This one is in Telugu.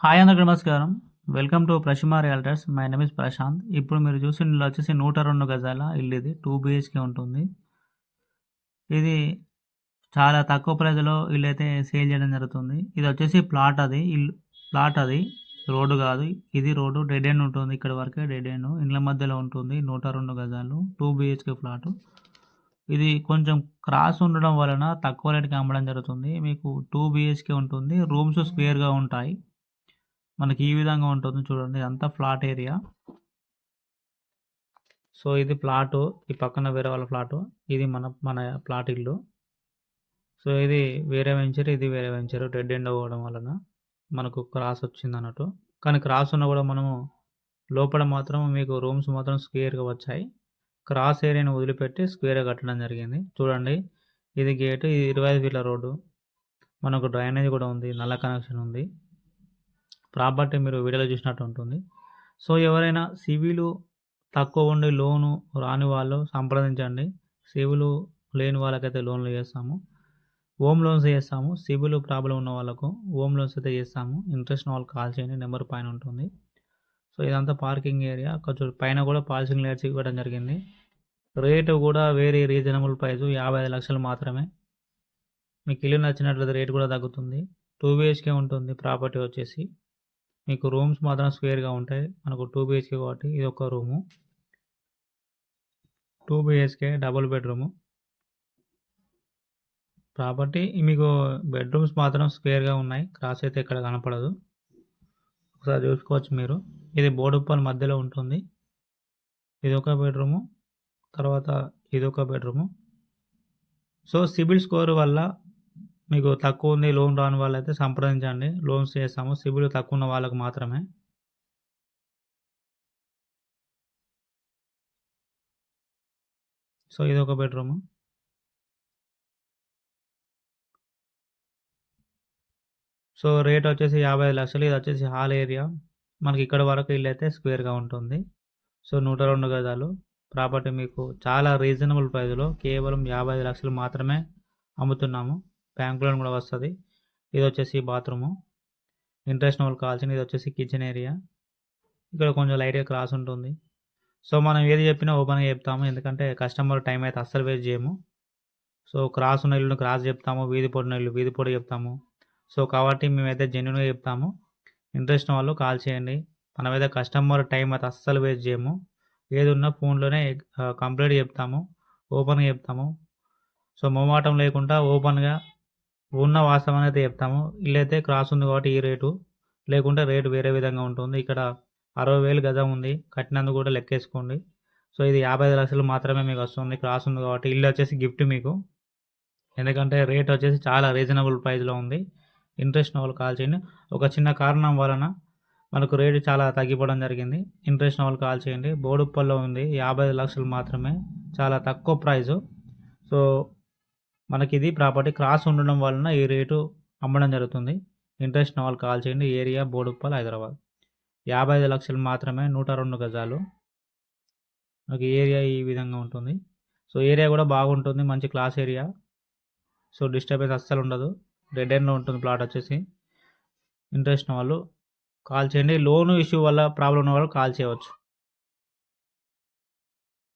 హాయ్ అందరికి నమస్కారం. Welcome to Prashima realtors my name is Prashanth ఇప్పుడు మీరు చూసిన ఇల్లు వచ్చేసి నూట రెండు గజాల ఇల్లు ఇది. టూ బిహెచ్కే ఉంటుంది. ఇది చాలా తక్కువ ప్రైజ్లో ఇల్లు అయితే సేల్ చేయడం జరుగుతుంది. ఇది వచ్చేసి ప్లాట్ అది. ఇల్లు ప్లాట్ అది. రోడ్డు కాదు. ఇది రోడ్డు డెడ్ ఎండ్ ఉంటుంది. ఇక్కడ వరకే డెడ్ ఎండ్. ఇండ్ల మధ్యలో ఉంటుంది. నూట రెండు గజాలు. టూ బిహెచ్కే ప్లాటు ఇది కొంచెం క్రాస్ ఉండడం వలన తక్కువ రేటుకి అమ్మడం జరుగుతుంది. మీకు టూ బిహెచ్కే ఉంటుంది. రూమ్స్ స్క్వేర్గా ఉంటాయి. మనకి ఈ విధంగా ఉంటుంది చూడండి. అంతా ఫ్లాట్ ఏరియా. సో ఇది ప్లాటు ఈ పక్కన వేరే వాళ్ళ ప్లాటు ఇది మన మన ప్లాట్ ఇల్లు. సో ఇది వేరే వెంచర్ ఇది వేరే వెంచర్. డెడ్ ఎండ్ అవ్వడం వలన మనకు క్రాస్ వచ్చింది అన్నట్టు. కానీ క్రాస్ ఉన్న కూడా మనము లోపల మాత్రం మీకు రూమ్స్ మాత్రం స్క్వేర్గా వచ్చాయి. క్రాస్ ఏరియాని వదిలిపెట్టి స్క్వేర్గా కట్టడం జరిగింది. చూడండి. ఇది గేటు ఇది ఇరవై ఐదు ఫీట్ల రోడ్డు. మనకు డ్రైనేజ్ కూడా ఉంది. నల్ల కనెక్షన్ ఉంది. ప్రాపర్టీ మీరు వీడియోలో చూసినట్టు ఉంటుంది. సో ఎవరైనా సివిలు తక్కువ ఉండి లోను రాని వాళ్ళు సంప్రదించండి. సివిలు లేని వాళ్ళకైతే లోన్లు చేస్తాము. హోమ్ లోన్స్ చేస్తాము. సివిల్ ప్రాబ్లం ఉన్న వాళ్ళకు హోమ్ లోన్స్ అయితే చేస్తాము. ఇంట్రెస్ట్ వాళ్ళు కాల్ చేయండి. నెంబర్ పైన ఉంటుంది. సో ఇదంతా పార్కింగ్ ఏరియా. కొంచెం పైన కూడా పార్కింగ్ లేట్స్ ఇవ్వడం జరిగింది. రేటు కూడా వేరే రీజనబుల్ ప్రైస్. యాభై ఐదు లక్షలు మాత్రమే. మీకు ఇల్లు నచ్చినట్లయితే రేట్ కూడా తగ్గుతుంది. టూ బిహెచ్కే ఉంటుంది. ప్రాపర్టీ వచ్చేసి. మీకు రూమ్స్ మాత్రం స్క్వేర్గా ఉంటాయి. మనకు టూ బిహెచ్కే కాబట్టి ఇది ఒక room. Two BHK double bedroom. Property మీకు బెడ్రూమ్స్ మాత్రం స్క్వేర్గా ఉన్నాయి. క్రాస్ అయితే ఇక్కడ కనపడదు. ఒకసారి చూసుకోవచ్చు మీరు. ఇది బోడుప్పల్ మధ్యలో ఉంటుంది. ఇది ఒక బెడ్రూము. తర్వాత ఇది ఒక బెడ్రూము. సో సిబిల్ స్కోర్ వల్ల మీకు తక్కువ ఉంది లోన్ రాని వాళ్ళైతే సంప్రదించండి. లోన్స్ చేస్తాము. సిబిల్ తక్కువ ఉన్న వాళ్ళకు మాత్రమే. సో ఇది ఒక బెడ్రూమ్. సో రేట్ వచ్చేసి యాభై ఐదు లక్షలు. ఇది వచ్చేసి హాల్ ఏరియా. మనకి ఇక్కడ వరకు ఇల్లు అయితే స్క్వేర్గా ఉంటుంది. సో నూట రెండు గజాలు. ప్రాపర్టీ మీకు చాలా రీజనబుల్ ప్రైస్లో కేవలం యాభై ఐదు లక్షలు మాత్రమే అమ్ముతున్నాము. బ్యాంక్ లోన్ కూడా వస్తుంది. ఇది వచ్చేసి బాత్రూము. ఇంట్రెస్ట్ వాళ్ళు కావాల్సింది ఇది వచ్చేసి కిచెన్ ఏరియా. ఇక్కడ కొంచెం లైట్గా క్రాస్ ఉంటుంది. సో మనం ఏది చెప్పినా ఓపెన్గా చెప్తాము. ఎందుకంటే కస్టమర్ టైం అయితే అస్సలు వేస్ట్ చేయము. సో క్రాస్ ఉన్న ఇల్లును క్రాస్ చెప్తాము. వీధి పొడిన ఇల్లు వీధి పొడి చెప్తాము. సో కాబట్టి మేమైతే జెన్యున్గా చెప్తాము. ఇంట్రెస్ట్ వాళ్ళు కాల్ చేయండి. మనమైతే కస్టమర్ టైం అయితే అస్సలు వేస్ట్ చేయము. ఏది ఉన్నా ఫోన్లోనే కంప్లీట్ చెప్తాము. ఓపెన్గా చెప్తాము. సో మొమాటం లేకుండా ఓపెన్గా ఉన్న వాస్తవం అయితే చెప్తాము. ఇల్లైతే క్రాస్ ఉంది కాబట్టి ఈ రేటు. లేకుంటే రేటు వేరే విధంగా ఉంటుంది. ఇక్కడ అరవై వేలు గజం ఉంది. కట్టినందుకు కూడా లెక్కేసుకోండి. సో ఇది యాభై ఐదు లక్షలు మాత్రమే మీకు వస్తుంది. క్రాస్ ఉంది కాబట్టి ఇల్లు వచ్చేసి గిఫ్ట్ మీకు. ఎందుకంటే రేట్ వచ్చేసి చాలా రీజనబుల్ ప్రైస్లో ఉంది. ఇంట్రెస్ట్ నవల్ కాల్ చేయండి. ఒక చిన్న కారణం వలన మనకు రేటు చాలా తగ్గిపోవడం జరిగింది. ఇంట్రెస్ట్ నవల్ కాల్ చేయండి. బోడుప్పల్లో ఉంది. యాభై ఐదు లక్షలు మాత్రమే. చాలా తక్కువ ప్రైజు. సో మనకి ఇది ప్రాపర్టీ క్రాస్ ఉండడం వలన ఈ రేటు అమ్మడం జరుగుతుంది. ఇంట్రెస్ట్ వాళ్ళు కాల్ చేయండి. ఏరియా బోడుప్పల్ హైదరాబాద్. యాభై ఐదు లక్షలు మాత్రమే నూట రెండు గజాలు. మనకి ఏరియా ఈ విధంగా ఉంటుంది. సో ఏరియా కూడా బాగుంటుంది. మంచి క్లాస్ ఏరియా. సో డిస్టర్బెన్స్ అస్సలు ఉండదు. రెడ్ ఎండ్లో ఉంటుంది ప్లాట్ వచ్చేసి. ఇంట్రెస్ట్ వాళ్ళు కాల్ చేయండి. లోన్ ఇష్యూ వల్ల ప్రాబ్లం ఉన్న వాళ్ళు కాల్ చేయవచ్చు.